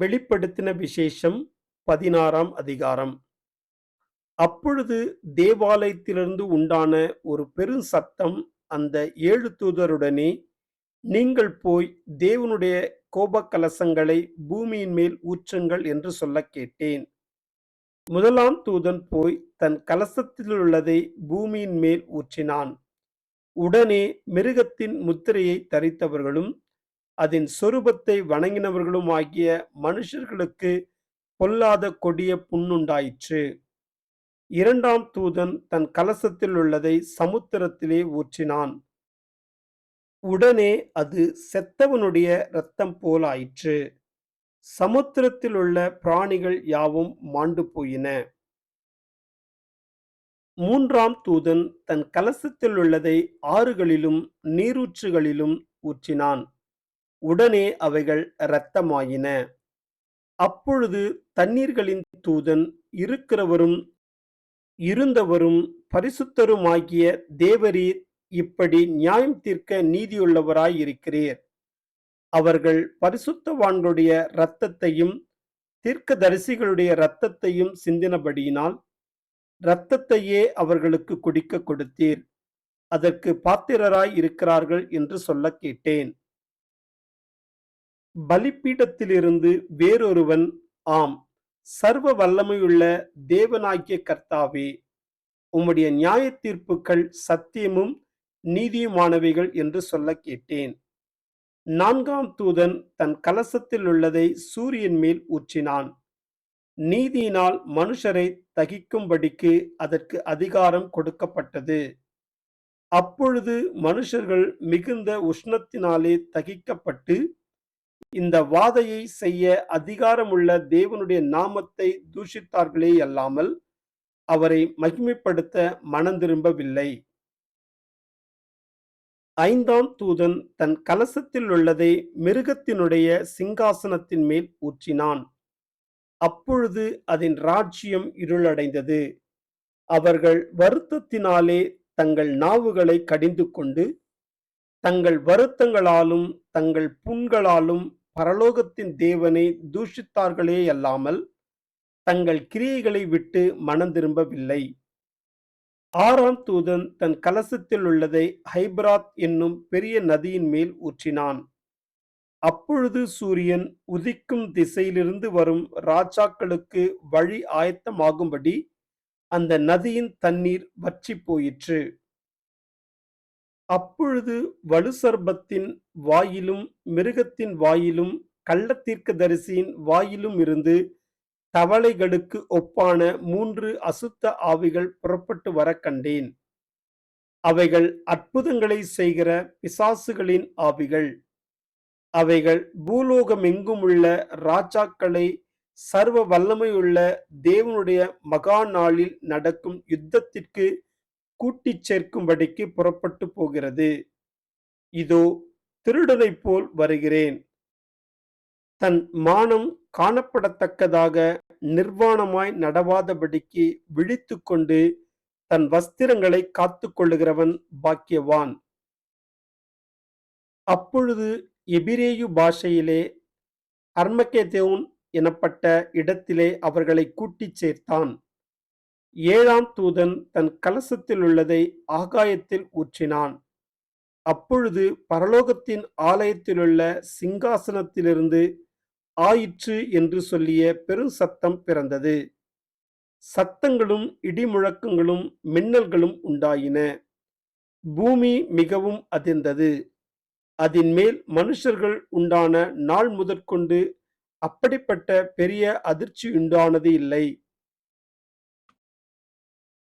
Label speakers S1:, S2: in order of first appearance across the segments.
S1: வெளிப்படுத்தின விசேஷம் பதினாறாம் அதிகாரம். அப்பொழுது தேவாலயத்திலிருந்து உண்டான ஒரு பெரும் சத்தம் அந்த ஏழு தூதருடனே நீங்கள் போய் தேவனுடைய கோபக்கலசங்களை பூமியின் மேல் ஊற்றுங்கள் என்று சொல்ல கேட்டேன். முதலாம் தூதன் போய் தன் கலசத்திலுள்ளதை பூமியின் மேல் ஊற்றினான். உடனே மிருகத்தின் முத்திரையை தரித்தவர்களும் அதன் சொரூபத்தை வணங்கினவர்களுமாகிய மனுஷர்களுக்கு பொல்லாத கொடிய புண்ணுண்டாயிற்று. இரண்டாம் தூதன் தன் கலசத்தில் உள்ளதை சமுத்திரத்திலே ஊற்றினான். உடனே அது செத்தவனுடைய இரத்தம் போலாயிற்று. சமுத்திரத்தில் உள்ள பிராணிகள் யாவும் மாண்டு போயின. மூன்றாம் தூதன் தன் கலசத்தில் உள்ளதை ஆறுகளிலும் நீரூற்றுகளிலும் ஊற்றினான். உடனே அவைகள் இரத்தமாயின. அப்பொழுது தண்ணீர்களின் தூதன் இருக்கிறவரும் இருந்தவரும் பரிசுத்தருமாகிய தேவரீர் இப்படி நியாயம் தீர்க்க நீதியுள்ளவராயிருக்கிறீர் அவர்கள் பரிசுத்தவான்களுடைய இரத்தத்தையும் தீர்க்கதரிசிகளுடைய இரத்தத்தையும் சிந்தினபடியினால் இரத்தத்தையே அவர்களுக்கு குடிக்க கொடுத்தீர். அதற்கு பாத்திரராய் இருக்கிறார்கள் என்று சொல்ல கேட்டேன். பலிப்பீடத்திலிருந்து வேறொருவன் ஆம் சர்வ வல்லமையுள்ள தேவனாகிய கர்த்தாவே உம்முடைய நியாய தீர்ப்புகள் சத்தியமும் நீதியுமானவைகள் என்று சொல்லக் கேட்டேன். நான்காம் தூதன் தன் கலசத்தில் உள்ளதை சூரியன் மேல் ஊற்றினான். நீதியினால் மனுஷரை தகிக்கும்படிக்கு அதற்கு அதிகாரம் கொடுக்கப்பட்டது. அப்பொழுது மனுஷர்கள் மிகுந்த உஷ்ணத்தினாலே தகிக்கப்பட்டு இந்த வாதையை செய்ய அதிகாரமுள்ள தேவனுடைய நாமத்தை தூஷித்தார்களே அல்லாமல் அவரை மகிமைப்படுத்த மனந்திரும்பவில்லை ஐந்தாம் தூதன் தன் கலசத்தில் உள்ளதை மிருகத்தினுடைய சிங்காசனத்தின் மேல் ஊற்றினான். அப்பொழுது அதன் ராஜ்யம் இருளடைந்தது. அவர்கள் வருத்தத்தினாலே தங்கள் நாவுகளை கடிந்து கொண்டு தங்கள் வருத்தங்களாலும் தங்கள் புண்களாலும் பரலோகத்தின் தேவனை தூஷித்தார்களே அல்லாமல் தங்கள் கிரியைகளை விட்டு மனம் திரும்பவில்லை. ஆறாம் தூதன் தன் கலசத்தில் உள்ளதை ஹைபராத் என்னும் பெரிய நதியின் மேல் ஊற்றினான். அப்பொழுது சூரியன் உதிக்கும் திசையிலிருந்து வரும் ராஜாக்களுக்கு வழி ஆயத்தமாகும்படி அந்த நதியின் தண்ணீர் வற்றி போயிற்று. அப்பொழுது வலுசர்பத்தின் வாயிலும் மிருகத்தின் வாயிலும் கள்ளத்தீர்க்க தரிசியின் வாயிலும் இருந்து தவளைகளுக்கு ஒப்பான மூன்று அசுத்த ஆவிகள் புறப்பட்டு வர கண்டேன். அவைகள் அற்புதங்களை செய்கிற பிசாசுகளின் ஆவிகள். அவைகள் பூலோகமெங்கும் உள்ள ராஜாக்களை சர்வ வல்லமையுள்ள தேவனுடைய மகா நாளில் நடக்கும் யுத்தத்திற்கு கூட்டிச் சேர்க்கும்படிக்கு புறப்பட்டு போகிறது. இதோ திருடனைப் போல் வருகிறேன். தன் மானம் காணப்படத்தக்கதாக நிர்வாணமாய் நடவாதபடிக்கு விழித்து கொண்டு தன் வஸ்திரங்களை காத்து கொள்ளுகிறவன் பாக்கியவான். அப்பொழுது எபிரேயு பாஷையிலே அர்மகேதேவுன் எனப்பட்ட இடத்திலே அவர்களை கூட்டிச் சேர்த்தான். ஏழாம் தூதன் தன் கலசத்தில் உள்ளதை ஆகாயத்தில் ஊற்றினான். அப்பொழுது பரலோகத்தின் ஆலயத்திலுள்ள சிங்காசனத்திலிருந்து ஆயிற்று என்று சொல்லிய பெரும் சத்தம் பிறந்தது. சத்தங்களும் இடிமுழக்கங்களும் மின்னல்களும் உண்டாயின. பூமி மிகவும் அதிர்ந்தது. அதன் மேல் மனுஷர்கள் உண்டான நாள் முதற்கொண்டு அப்படிப்பட்ட பெரிய அதிர்ச்சி உண்டானது இல்லை.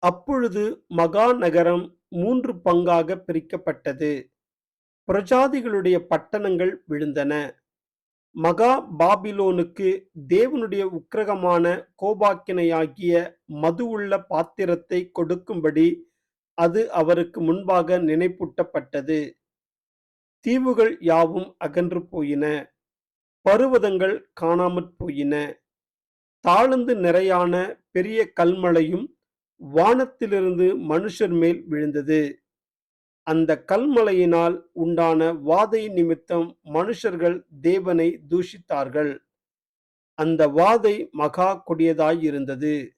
S1: அப்பொழுது மகாநகரம் மூன்று பங்காக பிரிக்கப்பட்டது. பிரஜாதிகளுடைய பட்டணங்கள் விழுந்தன. மகா பாபிலோனுக்கு தேவனுடைய உக்கிரகமான கோபாக்கினையாகிய மது உள்ள பாத்திரத்தை கொடுக்கும்படி அது அவருக்கு முன்பாக நினைப்பூட்டப்பட்டது. தீவுகள் யாவும் அகன்று போயின. பருவதங்கள் காணாமற் போயின. தாழ்ந்து நிறையான பெரிய கல்மழையும் வானத்திலிருந்து மனுஷர் மேல் விழுந்தது. அந்த கல்மலையினால் உண்டான வாதை நிமித்தம் மனுஷர்கள் தேவனை தூஷித்தார்கள். அந்த வாதை மகா கொடியதாயிருந்தது